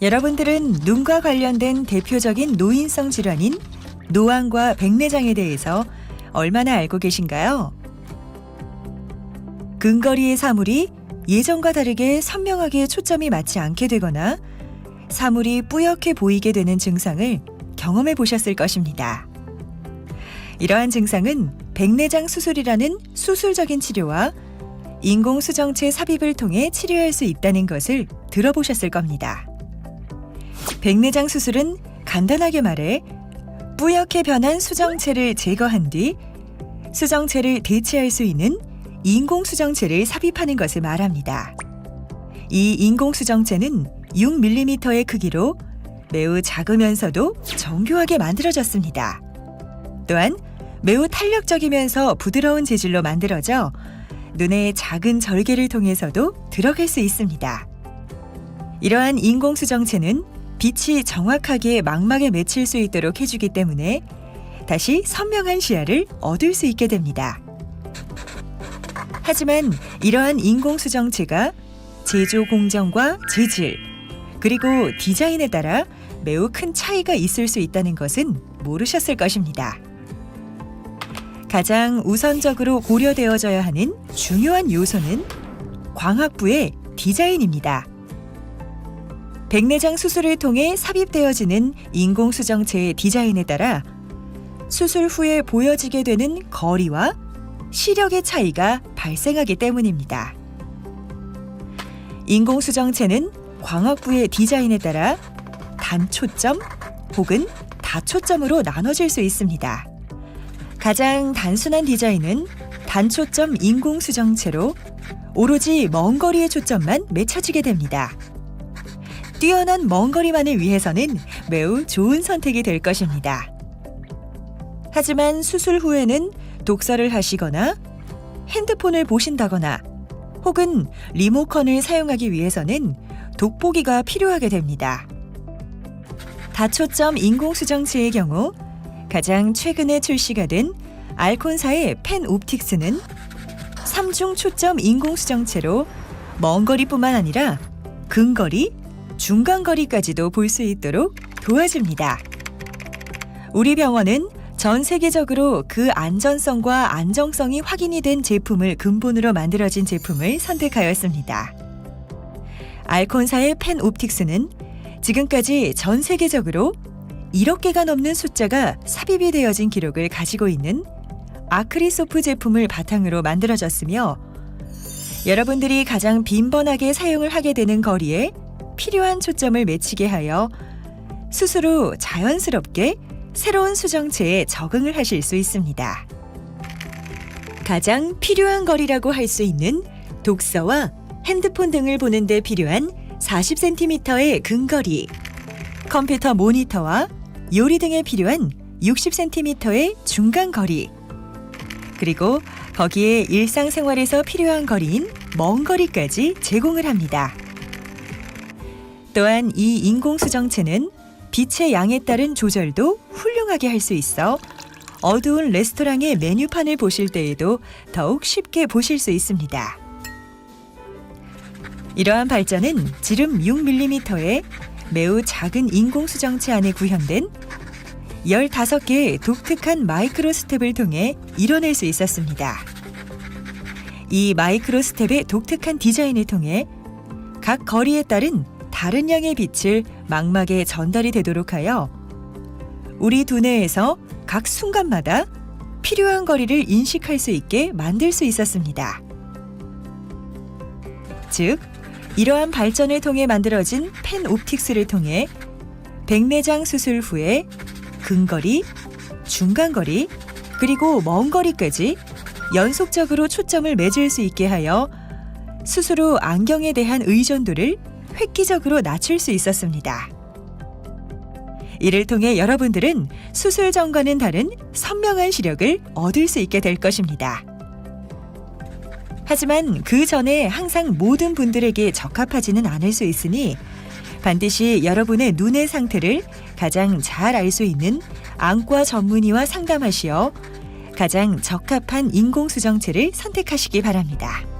여러분들은 눈과 관련된 대표적인 노인성 질환인 노안과 백내장에 대해서 얼마나 알고 계신가요? 근거리의 사물이 예전과 다르게 선명하게 초점이 맞지 않게 되거나 사물이 뿌옇게 보이게 되는 증상을 경험해 보셨을 것입니다. 이러한 증상은 백내장 수술이라는 수술적인 치료와 인공수정체 삽입을 통해 치료할 수 있다는 것을 들어보셨을 겁니다. 백내장 수술은 간단하게 말해 뿌옇게 변한 수정체를 제거한 뒤 수정체를 대체할 수 있는 인공수정체를 삽입하는 것을 말합니다. 이 인공수정체는 6mm의 크기로 매우 작으면서도 정교하게 만들어졌습니다. 또한 매우 탄력적이면서 부드러운 재질로 만들어져 눈의 작은 절개를 통해서도 들어갈 수 있습니다. 이러한 인공수정체는 빛이 정확하게 망막에 맺힐 수 있도록 해주기 때문에 다시 선명한 시야를 얻을 수 있게 됩니다. 하지만 이러한 인공수정체가 제조 공정과 재질, 그리고 디자인에 따라 매우 큰 차이가 있을 수 있다는 것은 모르셨을 것입니다. 가장 우선적으로 고려되어져야 하는 중요한 요소는 광학부의 디자인입니다. 백내장 수술을 통해 삽입되어지는 인공수정체의 디자인에 따라 수술 후에 보여지게 되는 거리와 시력의 차이가 발생하기 때문입니다. 인공수정체는 광학부의 디자인에 따라 단초점 혹은 다초점으로 나눠질 수 있습니다. 가장 단순한 디자인은 단초점 인공수정체로 오로지 먼 거리의 초점만 맺혀지게 됩니다. 뛰어난 먼 거리만을 위해서는 매우 좋은 선택이 될 것입니다. 하지만 수술 후에는 독서를 하시거나 핸드폰을 보신다거나 혹은 리모컨을 사용하기 위해서는 돋보기가 필요하게 됩니다. 다초점 인공수정체의 경우 가장 최근에 출시가 된 알콘사의 펜 옵틱스는 3중 초점 인공수정체로 먼 거리뿐만 아니라 근거리, 중간거리까지도 볼 수 있도록 도와줍니다. 우리 병원은 전 세계적으로 그 안전성과 안정성이 확인이 된 제품을 근본으로 만들어진 제품을 선택하였습니다. 알콘사의 펜 옵틱스는 지금까지 전 세계적으로 1억 개가 넘는 숫자가 삽입이 되어진 기록을 가지고 있는 아크리소프 제품을 바탕으로 만들어졌으며 여러분들이 가장 빈번하게 사용을 하게 되는 거리에 필요한 초점을 맺히게 하여 후 자연스럽게 새로운 수정체에 적응을 하실 수 있습니다. 가장 필요한 거리라고 할 수 있는 독서와 핸드폰 등을 보는데 필요한 40cm의 근거리, 컴퓨터 모니터와 요리 등에 필요한 60cm의 중간 거리, 그리고 거기에 일상생활에서 필요한 거리인 먼 거리까지 제공을 합니다. 또한 이 인공수정체는 빛의 양에 따른 조절도 훌륭하게 할 수 있어 어두운 레스토랑의 메뉴판을 보실 때에도 더욱 쉽게 보실 수 있습니다. 이러한 발전은 지름 6mm의 매우 작은 인공수정체 안에 구현된 15개의 독특한 마이크로 스텝을 통해 이뤄낼 수 있었습니다. 이 마이크로 스텝의 독특한 디자인을 통해 각 거리에 따른 다른 양의 빛을 망막에 전달이 되도록 하여 우리 두뇌에서 각 순간마다 필요한 거리를 인식할 수 있게 만들 수 있었습니다. 즉, 이러한 발전을 통해 만들어진 펜 옵틱스를 통해 백내장 수술 후에 근거리, 중간거리, 그리고 먼 거리까지 연속적으로 초점을 맺을 수 있게 하여 후 안경에 대한 의존도를 획기적으로 낮출 수 있었습니다. 이를 통해 여러분들은 수술 전과는 다른 선명한 시력을 얻을 수 있게 될 것입니다. 하지만 그 전에 항상 모든 분들에게 적합하지는 않을 수 있으니 반드시 여러분의 눈의 상태를 가장 잘 알 수 있는 안과 전문의와 상담하시어 가장 적합한 인공수정체를 선택하시기 바랍니다.